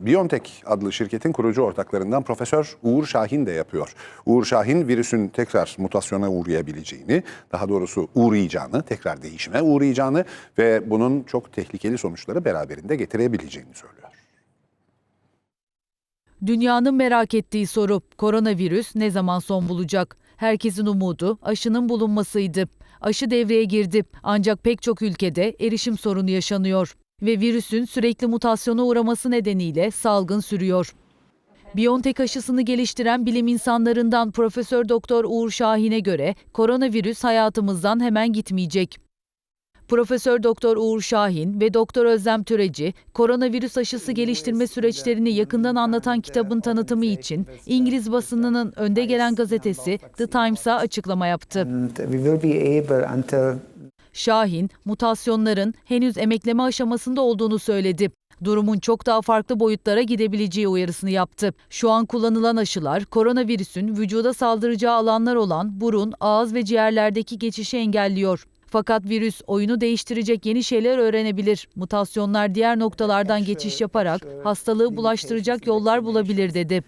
BioNTech adlı şirketin kurucu ortaklarından Profesör Uğur Şahin de yapıyor. Uğur Şahin virüsün tekrar mutasyona uğrayabileceğini, daha doğrusu uğrayacağını, tekrar değişime uğrayacağını ve bunun çok tehlikeli sonuçları beraberinde getirebileceğini söylüyor. Dünyanın merak ettiği soru koronavirüs ne zaman son bulacak? Herkesin umudu aşının bulunmasıydı. Aşı devreye girdi ancak pek çok ülkede erişim sorunu yaşanıyor ve virüsün sürekli mutasyona uğraması nedeniyle salgın sürüyor. BioNTech aşısını geliştiren bilim insanlarından Profesör Doktor Uğur Şahin'e göre koronavirüs hayatımızdan hemen gitmeyecek. Profesör Doktor Uğur Şahin ve Doktor Özlem Türeci, koronavirüs aşısı geliştirme süreçlerini yakından anlatan kitabın tanıtımı için İngiliz basınının önde gelen gazetesi The Times'a açıklama yaptı. Şahin, mutasyonların henüz emekleme aşamasında olduğunu söyledi. Durumun çok daha farklı boyutlara gidebileceği uyarısını yaptı. Şu an kullanılan aşılar koronavirüsün vücuda saldıracağı alanlar olan burun, ağız ve ciğerlerdeki geçişi engelliyor. Fakat virüs oyunu değiştirecek yeni şeyler öğrenebilir. Mutasyonlar diğer noktalardan geçiş yaparak hastalığı bulaştıracak yollar bulabilir dedi.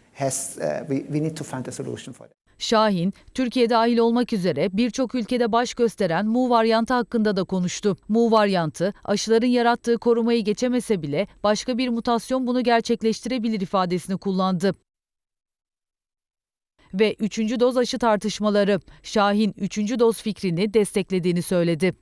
uh. Şahin, Türkiye dahil olmak üzere birçok ülkede baş gösteren Mu varyantı hakkında da konuştu. Mu varyantı, aşıların yarattığı korumayı geçemese bile başka bir mutasyon bunu gerçekleştirebilir ifadesini kullandı. Ve üçüncü doz aşı tartışmaları, Şahin üçüncü doz fikrini desteklediğini söyledi.